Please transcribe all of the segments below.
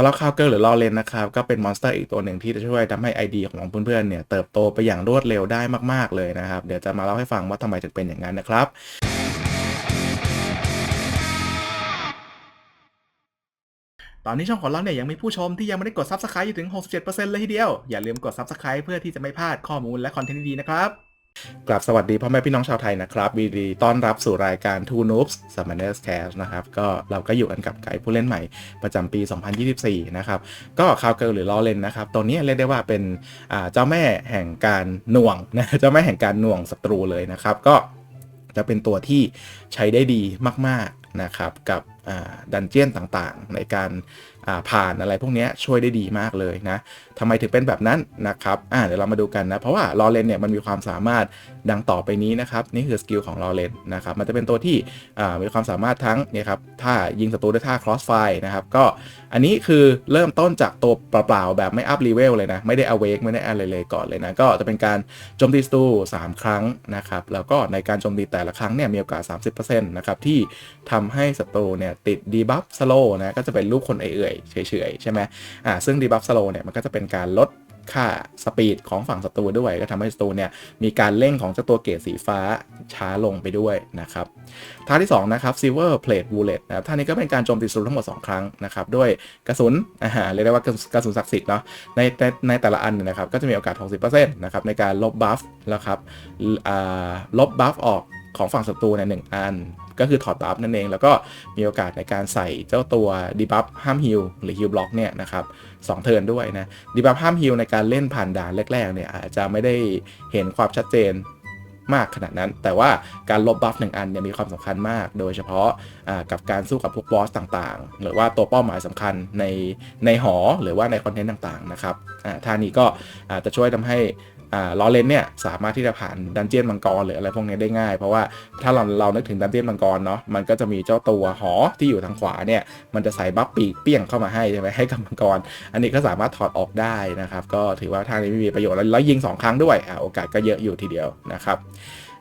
สำหรับคาวเกิลหรือลอเรนนะครับก็เป็นมอนสเตอร์อีกตัวหนึ่งที่จะช่วยทำให้ไอเดียของเพื่อนๆเนี่ยเติบโตไปอย่างรวดเร็วได้มากๆเลยนะครับ เดี๋ยวจะมาเล่าให้ฟังว่าทำไมถึงเป็นอย่างนั้นนะครับตอนนี้ช่องของเราเนี่ยยังมีผู้ชมที่ยังไม่ได้กด Subscribe อยู่ถึง 67%เลยทีเดียว อย่าลืมกด Subscribe เพื่อที่จะไม่พลาดข้อมูลและคอนเทนต์ดีๆนะครับ กลับสวัสดีพ่อแม่พี่น้องชาวไทยนะครับวีดีต้อนรับสู่รายการ Two Noobs Summoners Cast นะครับก็เราก็อยู่กันกับไกด์ผู้เล่นใหม่ประจำปี 2024 นะครับ ก็คาวเกิลหรือล้อเล่นนะครับ ตัวนี้เรียกได้ว่าเป็นเจ้าแม่แห่งการหน่วงนะเจ้าแม่แห่งการหน่วงศัตรูเลยนะครับ ก็จะเป็นตัวที่ใช้ได้ดีมาก ๆนะครับกับดันเจียนต่างๆ ในการ ผ่านอะไรพวกนี้ช่วยได้ดีมากเลยนะทำไมถึงเป็นแบบนั้นนะครับอ่าเดี๋ยวเรามาดูกันนะ เพราะว่าลอเรนเนี่ยมันมีความสามารถดังต่อไปนี้นะครับ นี่คือสกิลของลอเรนนะครับ มันจะเป็นตัวที่มีความสามารถทั้งเนี่ยครับถ้ายิงศัตรูด้วยท่า cross fire นะครับ ก็อันนี้คือเริ่มต้นจากตัวเปล่าๆแบบไม่อัพเลเวลเลยนะ ไม่ได้ awake ไม่ได้อะไรเลยก่อนเลยนะ ก็จะเป็นการโจมตีศัตรู3 ครั้งนะครับ แล้วก็ในการโจมตีแต่ละครั้งเนี่ยมีโอกาส 30%นะครับที่ทำให้ศัตรูเนี่ยติด debuff slow นะก็จะเป็นรูปคนเอื่อยเฉยๆ ใช่ไหมอ่าซึ่ง debuff slow เนี่ยมันก็จะเป็นการลดค่าสปีดของฝั่งศัตรูด้วย ก็ทำให้ศัตรูเนี่ยมีการเร่งของเจ้าตัวเกรดสีฟ้าช้าลงไปด้วยนะครับท่าที่2นะครับ silver plate bullet นะครับท่านี้ก็เป็นการโจมตีศัตรูทั้งหมด 2 ครั้งนะครับด้วยกระสุนอ่าเรียกได้ว่ากระสุนศักดิ์สิทธิ์เนาะในในในแต่ละอันเนยนะครับก็จะมีโอกาส 60%นะครับในการลบบัฟแล้วครับอ่าลบบัฟออก ของฝั่งศัตรูในหนึ่งอัน ก็คือถอดบัฟนั่นเอง แล้วก็มีโอกาสในการใส่เจ้าตัวดีบัฟห้ามฮิลหรือฮิลบล็อกเนี่ยนะครับสองเทิร์นด้วยนะดีบัฟห้ามฮิลในการเล่นผ่านด่านแรกๆเนี่ยอาจจะไม่ได้เห็นความชัดเจนมากขนาดนั้น แต่ว่าการลบบัฟหนึ่งอันเนี่ยมีความสำคัญมาก โดยเฉพาะกับการสู้กับพวกบอสต่างๆ หรือว่าตัวเป้าหมายสำคัญในในหอหรือว่าในคอนเทนต์ต่างๆนะครับท่านี้ก็จะช่วยทำให้ ล้อเลนเนี่ยสามารถที่จะผ่านดันเจียนมังกรหรืออะไรพวกนี้ได้ง่าย เพราะว่าถ้าเราเรานึกถึงดันเจียนมังกรเนาะมันก็จะมีเจ้าตัวหอที่อยู่ทางขวาเนี่ยมันจะใส่บัฟปีกเปี้ยงเข้ามาให้ใช่ไหมให้กับมังกร อันนี้ก็สามารถถอดออกได้นะครับ ก็ถือว่าทางนี้มีประโยชน์แล้วยิง 2 ครั้งด้วยอโอกาสก็เยอะอยู่ทีเดียวนะครับ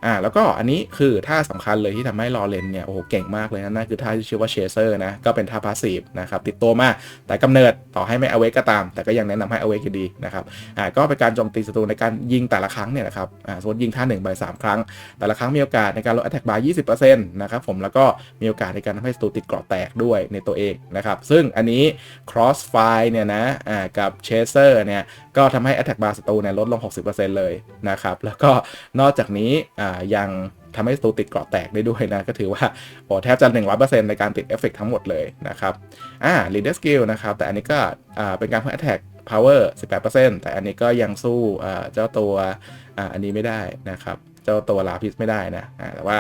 อ่าแล้วก็อันนี้คือท่าสำคัญเลยที่ทำให้ลอเรนเนี่ยโอ้โหเก่งมากเลยนะนั่นคือท่าที่ชื่อว่าเชเซอร์นะก็เป็นท่าพาสซีฟนะครับติดตัวมาแต่กำเนิดต่อให้ไม่เอาเวกก็ตาม แต่ก็ยังแนะนำให้เอาเวกอยู่ดีนะครับอ่าก็เป็นการโจมตีศัตรูในการยิงแต่ละครั้งเนี่ยนะครับอ่าสมมติยิงท่า1ไป3ครั้ง แต่ละครั้งมีโอกาสในการลด attack bar 20%นะครับผมแล้วก็มีโอกาสในการทำให้ศัตรูติดเกราะแตกด้วยในตัวเองนะครับซึ่งอันนี้ cross fire เนี่ยนะอ่ากับ chaser เนี่ย ก็ทำให้ attack bar ศัตรูเนี่ยลดลง 60%เลยนะครับ แล้วก็นอกจากนี้ยังทำให้ตัวติดเกราะแตกได้ด้วยนะ ก็ถือว่าโอ้แทบจะ 100%ในการติดเอฟเฟกทั้งหมดเลยนะครับอ่า leader skill นะครับ แต่อันนี้ก็เป็นการเพิ่ม attack power 18%แต่อันนี้ก็ยังสู้เจ้าตัวออันนี้ไม่ได้นะครับ เจ้าตัวลาพิสไม่ได้นะอ่าแต่ว่า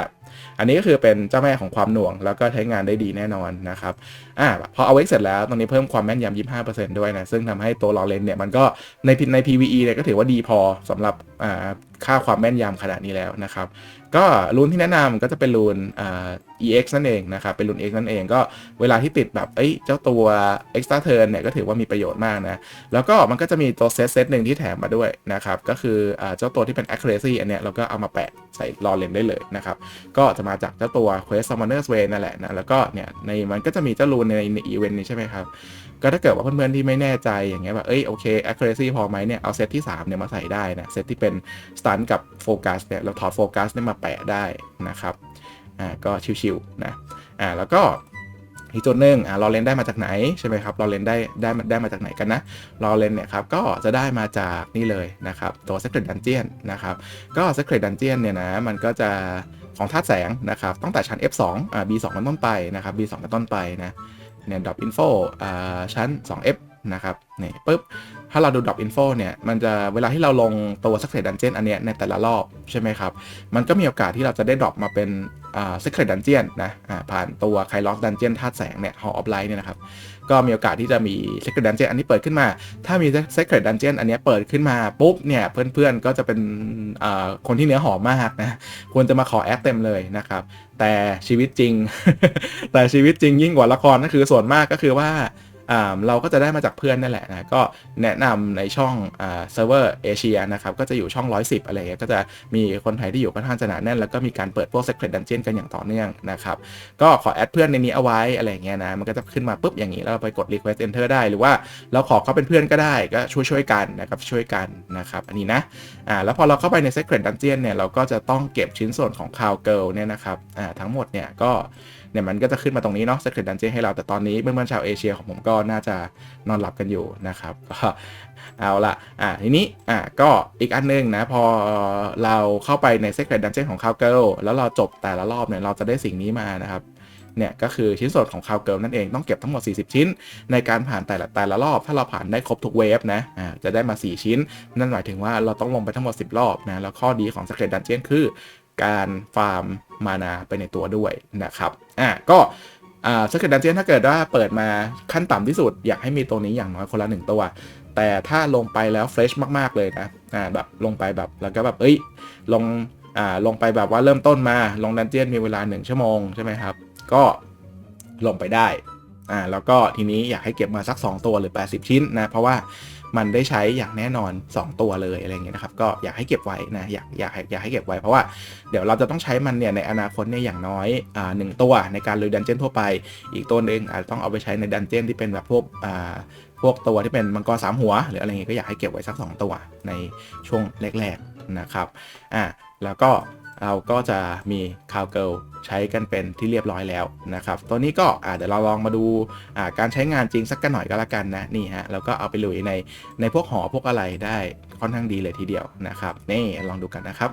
อันนี้ก็คือเป็นเจ้าแม่ของความหน่วง แล้วก็ใช้งานได้ดีแน่นอนนะครับอ่าพอเอาไว้เสร็จแล้วตรงนี้เพิ่มความแม่นยำ25%ด้วยนะ ซึ่งทำให้ตัวลอเรนเนี่ยมันก็ในใน PVE เนี่ยก็ถือว่าดีพอสำหรับอ่าค่าความแม่นยำขนาดนี้แล้วนะครับ ก็รูนที่แนะนำก็จะเป็นรูนอ่า EX นั่นเองนะครับ เป็นรูน X นั่นเองก็เวลาที่ติดแบบเอ้ยเจ้าตัว extra turn เนี่ยก็ถือว่ามีประโยชน์มากนะ แล้วก็มันก็จะมีตัวเซตเซตหนึ่งที่แถมมาด้วยนะครับ ก็คืออเจ้าตัวที่เป็น accuracy อันเนี้ยเราก็เอามาแปะใส่รอเลนได้เลยนะครับ ก็จะมาจากเจ้าตัว Quest Summoner's Way นั่นแหละนะ แล้วก็เนี่ยในมันก็จะมีเจ้ารูนในในอีเวนต์นี้ใช่ไหมครับ ก็ถ้าเกิดว่าเพื่อนๆที่ไม่แน่ใจอย่างเงี้ยแบบเอ้ยโอเค accuracy พอไหมเนี่ยเอาเซตที่3เนี่ยมาใส่ได้นะเซตที่เป็น stun กับโฟกัสเนี่ยเราถอดโฟกัสเนี่ยมาแปะได้นะครับ อ่าก็ชิวๆนะอ่าแล้วก็อีกจุดหนึ่งอ่าเราเลนได้มาจากไหนใช่ไหมครับเราเลนได้ได้ได้มาจากไหนกันนะเราเลนเนี่ยครับก็จะได้มาจากนี่เลยนะครับตัว Secret Dungeon นะครับก็ Secret Dungeon เนี่ยนะมันก็จะของธาตุแสงนะครับตั้งแต่ชั้น F2 อ่า B2 เป็นต้นไปนะครับ B2 เป็นต้นไปนะเนี่ย drop info อ่าชั้น 2F นะครับนี่ปุ๊บถ้าเราดู drop info เนี่ยมันจะเวลาที่เราลงตัว secret dungeon อันเนี้ยในแต่ละรอบใช่ไหมครับ มันก็มีโอกาสที่เราจะได้ drop มาเป็นอ่า secret dungeon นะอ่าผ่านตัว Kairos dungeon ธาตุแสงเนี่ย Hall of Light เนี่ยนะครับ ก็มีโอกาสที่จะมี Secret Dungeon อันนี้เปิดขึ้นมา ถ้ามี Secret Dungeon อันนี้เปิดขึ้นมาปุ๊บเนี่ยเพื่อนๆก็จะเป็นคนที่เนื้อหอมมากนะควรจะมาขอแอดเต็มเลยนะครับแต่ชีวิตจริง แต่ชีวิตจริงยิ่งกว่าละครก็คือส่วนมากก็คือว่า เราก็จะได้มาจากเพื่อนนั่นแหละนะก็แนะนำในช่องเซิร์ฟเวอร์เอเชียนะครับก็จะอยู่ช่อง 110 อะไรเงี้ยก็จะมีคนไทยที่อยู่ค่อนข้างจะหนาแน่น แล้วก็มีการเปิดพวก Secret Dungeon กันอย่างต่อเนื่องนะครับก็ขอแอดเพื่อนในนี้เอาไว้อะไรเงี้ยนะมันก็จะขึ้นมาปุ๊บอย่างนี้แล้วเราไปกด request enter ได้หรือว่าเราขอเขาเป็นเพื่อนก็ได้ก็ช่วยช่วยกันนะครับช่วยกันนะครับอันนี้นะอ่าแล้วพอเราเข้าไปใน Secret Dungeon เนี่ยเราก็จะต้องเก็บชิ้นส่วนของ Cow Girl เนี่ยนะครับอ่าทั้งหมดเนี่ยก็ เนี่ยมันก็จะขึ้นมาตรงนี้เนาะ Secret Dungeon ให้เราแต่ตอนนี้เพื่อนๆชาวเอเชียของผมก็น่าจะนอนหลับกันอยู่นะครับก็เอาละอ่าทีนี้อ่าก็อีกอันหนึงนะ พอเราเข้าไปใน Secret Dungeon ของ Cow Girl แล้วเราจบแต่ละรอบเนี่ยเราจะได้สิ่งนี้มานะครับเนี่ยก็คือชิ้นส่วนของ Cow Girl นั่นเองต้องเก็บทั้งหมด 40 ชิ้น ในการผ่านแต่ละแต่ละรอบ ถ้าเราผ่านได้ครบทุกเวฟนะอ่าจะได้มา 4 ชิ้น นั่นหมายถึงว่าเราต้องลงไปทั้งหมด 10 รอบนะแล้วข้อดีของ Secret Dungeon คือ การฟาร์มมานาไปในตัวด้วยนะครับอ่าก็อ่า Secret Dungeon ถ้าเกิดว่าเปิดมาขั้นต่ำที่สุด อยากให้มีตัวนี้อย่างน้อยคนละหนึ่งตัว แต่ถ้าลงไปแล้วเฟรชมากๆเลยนะอ่าแบบลงไปแบบแล้วก็แบบเอ้ยลงอ่าลงไปแบบว่าเริ่มต้นมาลงดันเจียนมีเวลา 1 ชั่วโมงใช่ไหมครับ ก็ลงไปได้อ่าแล้วก็ทีนี้อยากให้เก็บมาสัก 2 ตัวหรือ 80 ชิ้นนะ เพราะว่า มันได้ใช้อย่างแน่นอน 2 ตัวเลยอะไรเงี้ยนะครับก็อยากให้เก็บไว้นะอยากอยากอยากให้เก็บไว้ เพราะว่าเดี๋ยวเราจะต้องใช้มันเนี่ยในอนาคตเนี่ยอย่างน้อยอ่าหนึ่งตัวในการลุยดันเจียนทั่วไป อีกตัวหนึ่งอาจจะต้องเอาไปใช้ในดันเจียนที่เป็นแบบพวกอ่าพวกตัวที่เป็นมังกรสามหัว หรืออะไรเงี้ยก็อยากให้เก็บไว้สัก 2 ตัวในช่วงแรกๆนะครับอ่าแล้วก็ เราก็จะมีคาวเกิลใช้กันเป็นที่เรียบร้อยแล้วนะครับตัวนี้ก็เดี๋ยวเราลองมาดูการใช้งานจริงสักกันหน่อยก็แล้วกันนะนี่ฮะแล้วก็เอาไปลุยในในพวกหอพวกอะไรได้ค่อนข้างดีเลยทีเดียวนะครับนี่ลองดูกันนะครับ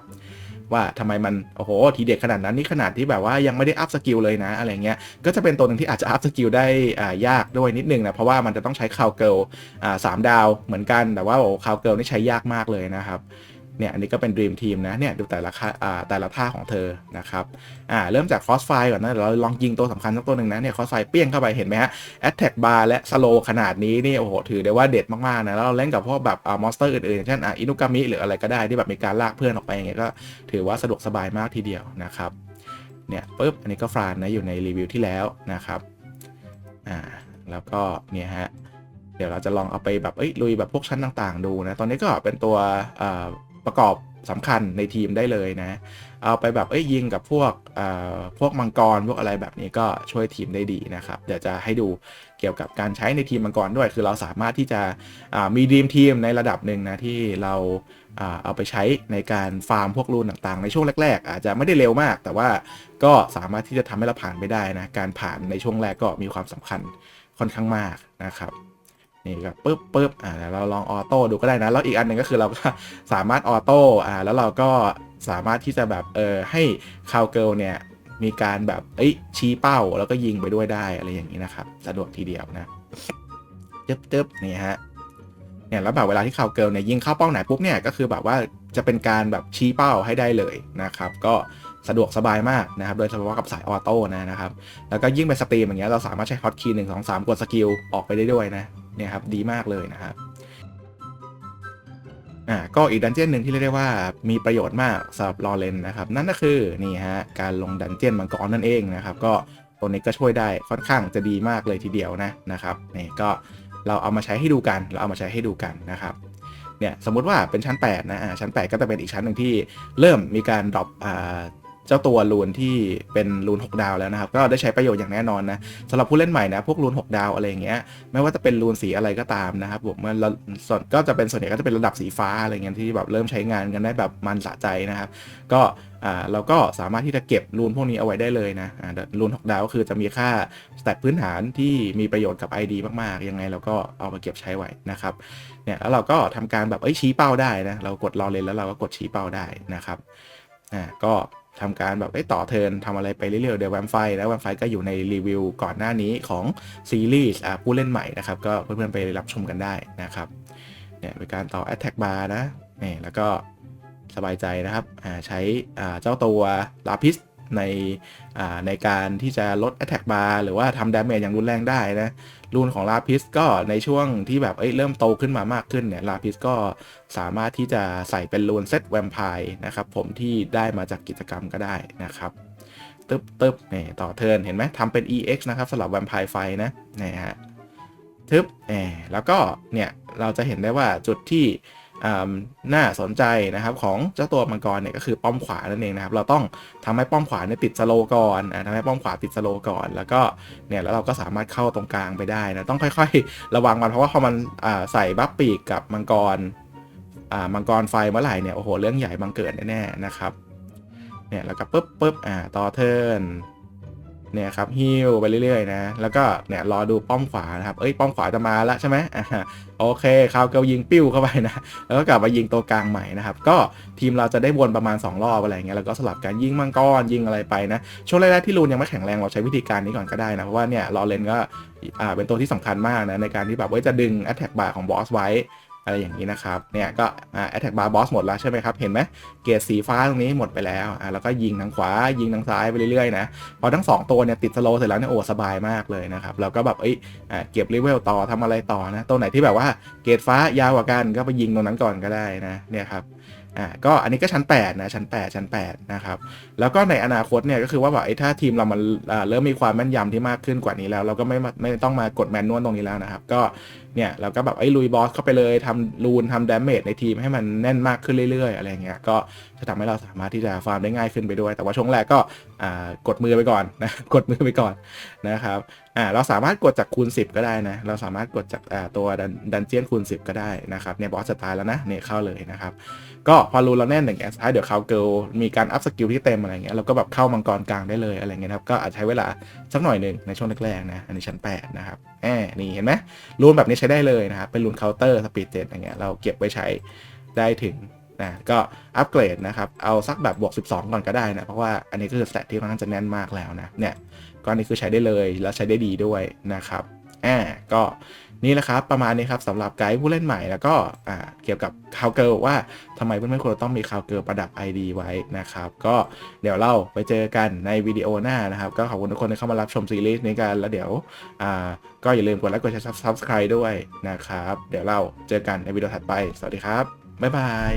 ว่าทำไมมันโอ้โหทีเด็ดขนาดนั้นนี่ขนาดที่แบบว่ายังไม่ได้อัพสกิลเลยนะอะไรเงี้ยก็จะเป็นตัวหนึ่งที่อาจจะอัพสกิลได้อ่ายากด้วยนิดนึงนะเพราะว่ามันจะต้องใช้คาวเกิลอ่าสามดาวเหมือนกันแต่ว่าโอ้คาวเกิลนี่ใช้ยากมากเลยนะครับ เนี่ยอันนี้ก็เป็น Dream Team นะเนี่ยดูแต่ละค่าอ่าแต่ละท่าของเธอนะครับอ่าเริ่มจาก Crossfire ก่อนนะเราลองยิงตัวสำคัญสักตัวหนึ่งนะเนี่ย Crossfire เปี้ยงเข้าไปเห็นไหมฮะ Attack Bar และ Slow ขนาดนี้นี่โอ้โหถือได้ว่าเด็ดมากๆนะแล้วเราเล่นกับพวกแบบอ่ามอนสเตอร์อื่นๆอย่างเช่นอ่าอินุกามิหรืออะไรก็ได้ที่แบบมีการลากเพื่อนออกไปอย่างเงี้ยก็ถือว่าสะดวกสบายมากทีเดียวนะครับเนี่ยปุ๊บอันนี้ก็ฟรานนะอยู่ในรีวิวที่แล้วนะครับอ่าแล้วก็เนี่ยฮะเดี๋ยวเราจะลองเอาไปแบบเอ้ยลุยแบบพวกชั้นต่างๆ ดูนะตอนนี้ก็เป็นตัวอ่า ประกอบสำคัญในทีมได้เลยนะ เอาไปแบบเอ้ยยิงกับพวกอ่าพวกมังกรพวกอะไรแบบนี้ก็ช่วยทีมได้ดีนะครับ เดี๋ยวจะให้ดูเกี่ยวกับการใช้ในทีมมังกรด้วย คือเราสามารถที่จะอ่ามีดีมทีมในระดับหนึ่งนะที่เราอ่าเอาไปใช้ในการฟาร์มพวกรูนต่างๆ ในช่วงแรก ๆ อาจจะไม่ได้เร็วมาก แต่ว่าก็สามารถที่จะทำให้เราผ่านไปได้นะ การผ่านในช่วงแรกก็มีความสำคัญค่อนข้างมากนะครับ นี่ก็ปึ๊บปึ๊บอ่าเดี๋ยวเราลองออโต้ดูก็ได้นะ แล้วอีกอันหนึ่งก็คือเราก็สามารถออโต้อ่าแล้วเราก็สามารถที่จะแบบเออให้คาวเกิลเนี่ยมีการแบบเอ้ยชี้เป้าแล้วก็ยิงไปด้วยได้อะไรอย่างนี้นะครับ สะดวกทีเดียวนะจึ๊บจึ๊บนี่ฮะเนี่ยแล้วแบบเวลาที่คาวเกิลเนี่ยยิงเข้าเป้าไหนปุ๊บเนี่ยก็คือแบบว่าจะเป็นการแบบชี้เป้าให้ได้เลยนะครับ ก็สะดวกสบายมากนะครับ โดยเฉพาะกับสายออโต้นะนะครับ แล้วก็ยิ่งเป็นสตรีมอย่างเงี้ยเราสามารถใช้ฮอตคีย์หนึ่งสองสามกดสกิลออกไปได้ด้วยนะ เนี่ยครับดีมากเลยนะครับอ่าก็อีกดันเจียนหนึ่งที่เรียกได้ว่ามีประโยชน์มากสำหรับลอเรนนะครับ นั่นก็คือนี่ฮะการลงดันเจียนมังกรนั่นเองนะครับ ก็ตัวนี้ก็ช่วยได้ค่อนข้างจะดีมากเลยทีเดียวนะนะครับนี่ก็เราเอามาใช้ให้ดูกันเราเอามาใช้ให้ดูกันนะครับเนี่ยสมมุติว่าเป็นชั้น 8 นะอ่าชั้น 8 ก็จะเป็นอีกชั้นหนึ่งที่เริ่มมีการดรอปอ่า เจ้าตัวรูนที่เป็นรูน 6 ดาวแล้วนะครับ ก็ได้ใช้ประโยชน์อย่างแน่นอนนะสำหรับผู้เล่นใหม่นะพวกรูน 6 ดาวอะไรอย่างเงี้ยไม่ว่าจะเป็นรูนสีอะไรก็ตามนะครับผมมันส่วนก็จะเป็นส่วนใหญ่ก็จะเป็นระดับสีฟ้าอะไรเงี้ยที่แบบเริ่มใช้งานกันได้แบบมันสะใจนะครับ ก็อ่าเราก็สามารถที่จะเก็บรูนพวกนี้เอาไว้ได้เลยนะอ่ารูน 6 ดาวก็คือจะมีค่าสแตทพื้นฐานที่มีประโยชน์กับ ID มากๆ ยังไงเราก็เอามาเก็บใช้ไว้นะครับเนี่ยแล้วเราก็ทำการแบบเอ้ยชี้เป้าได้นะเรากดรอเลนแล้วเราก็กดชี้เป้าได้นะครับ อ่าก็ทำการแบบไอ้ต่อเทินทำอะไรไปเรื่อยๆเดี๋ยวแวมไฟแล้วแวมไฟก็อยู่ในรีวิวก่อนหน้านี้ของซีรีส์อ่าผู้เล่นใหม่นะครับ ก็เพื่อนๆไปรับชมกันได้นะครับเนี่ยเป็นการต่อ Attack Bar นะนี่แล้วก็สบายใจนะครับอ่าใช้อ่าเจ้าตัวลาพิส ในในการที่จะลด Attack Bar หรือว่าทำดาเมจอย่างรุนแรงได้นะรูนของลาพิสก็ในช่วงที่แบบเอ้ยเริ่มโตขึ้นมามากขึ้นเนี่ยลาพิสก็สามารถที่จะใส่เป็นรูนเซตแวมไพร์นะครับผมที่ได้มาจากกิจกรรมก็ได้นะครับตึ๊บตึ๊บนี่ต่อเทิร์นเห็นไหมทำเป็น EX นะครับสำหรับแวมไพร์ไฟนะนี่ฮะทึบแอแล้วก็เนี่ยเราจะเห็นได้ว่าจุดที่ น่าสนใจนะครับของเจ้าตัวมังกรเนี่ยก็คือป้อมขวานั่นเองนะครับ เราต้องทำให้ป้อมขวาเนี่ยติดสโลก่อนทำให้ป้อมขวาติดสโลก่อน แล้วก็เนี่ยแล้วเราก็สามารถเข้าตรงกลางไปได้นะต้องค่อย ๆ ระวังมันเพราะว่าพอมันใส่บัฟปีกกับมังกรมังกรไฟเมื่อไหร่เนี่ยโอ้โหเรื่องใหญ่บังเกิดแน่ๆนะครับเนี่ยแล้วก็ปุ๊บปุ๊บอ่าต่อเทิร์น เนี่ยครับฮิวไปเรื่อยๆนะ แล้วก็เนี่ยรอดูป้อมขวานะครับ เอ้ยป้อมขวาจะมาแล้วใช่ไหมอ่าโอเคคราวเกลยิงปิ้วเข้าไปนะ แล้วก็กลับมายิงตัวกลางใหม่นะครับ ก็ทีมเราจะได้วนประมาณ 2 รอบอะไรเงี้ย แล้วก็สลับกันยิงมังกรยิงอะไรไปนะ ช่วงแรกๆที่รูนยังไม่แข็งแรงเราใช้วิธีการนี้ก่อนก็ได้นะ เพราะว่าเนี่ยรอเลนก็อ่าเป็นตัวที่สำคัญมากนะในการที่แบบว่าจะดึง attack bar ของบอสไว้ อะไรอย่างนี้นะครับ เนี่ยก็แอ่า attack bar บอสหมดแล้วใช่ไหมครับ เห็นไหมเกียร์สีฟ้าตรงนี้หมดไปแล้วอ่าแล้วก็ยิงทางขวา ยิงทางซ้ายไปเรื่อยๆนะ พอทั้ง 2 ตัวเนี่ยติดสโลเสร็จแล้วเนี่ยโอ้สบายมากเลยนะครับเราก็แบบเอ้ยอ่าเก็บเลเวลต่อทำอะไรต่อนะ ตัวไหนที่แบบว่าเกรดฟ้ายาวกว่ากันก็ไปยิงตรงนั้นก่อนก็ได้นะ เนี่ยครับอ่าก็อันนี้ก็ชั้น8นะชั้น 8 ชั้น8นะครับแล้วก็ในอนาคตเนี่ยก็คือว่าแบบไอ้ถ้าทีมเรามันเริ่มมีความแม่นยำที่มากขึ้นกว่านี้แล้ว เราก็ไม่มาไม่ต้องมากดแมนนวลตรงนี้แล้วนะครับ ก็ เนี่ยเราก็แบบไอ้ลุยบอสเข้าไปเลยทำรูนทำดาเมจในทีมให้มันแน่นมากขึ้นเรื่อยๆ อะไรเงี้ยก็จะทำให้เราสามารถที่จะฟาร์มได้ง่ายขึ้นไปด้วย แต่ว่าช่วงแรกก็กดมือไปก่อนนะกดมือไปก่อนนะครับอ่าเราสามารถกดจากคูณ 10 ก็ได้นะ เราสามารถกดจากตัวดันเจียนคูณ 10 ก็ได้นะครับเนี่ยบอสจะตายแล้วนะเนี่ยเข้าเลยนะครับก็พอรูนเราแน่นหนึ่งแอสไเดี๋ยวคาเกิลมีการอัพสกิลที่เต็มอะไรเงี้ยเราก็แบบเข้ามังกรกลางได้เลยอะไรเงี้ยนะครับก็อาจใช้เวลา สักหน่อยหนึ่งในช่วงแรกๆนะ อันนี้ชั้น 8 นะครับแอบนี่เห็นไหมรูนแบบนี้ใช้ได้เลยนะครับ เป็นรูนเคาน์เตอร์สปีดเจ็ดอย่างเงี้ยเราเก็บไว้ใช้ได้ถึงนะก็อัปเกรดนะครับ เอาสักแบบบวก 12 ก่อนก็ได้นะ เพราะว่าอันนี้ก็คือสแตทที่ค่อนข้างจะแน่นมากแล้วนะเนี่ยก็อันนี้คือใช้ได้เลยแล้วใช้ได้ดีด้วยนะครับแอบก็ นี่แหละครับประมาณนี้ครับสำหรับไกด์ผู้เล่นใหม่แล้วก็เกี่ยวกับคาวเกิลว่าทำไมเพื่อนๆควรต้องมีคาวเกิลประดับ ID ไว้นะครับ ก็เดี๋ยวเราไปเจอกันในวิดีโอหน้านะครับ ก็ขอบคุณทุกคนที่เข้ามารับชมซีรีส์นี้กันแล้วเดี๋ยวก็อย่าลืมกดไลค์กดแชร์ subscribe ด้วยนะครับ เดี๋ยวเราเจอกันในวิดีโอถัดไป สวัสดีครับบ๊ายบาย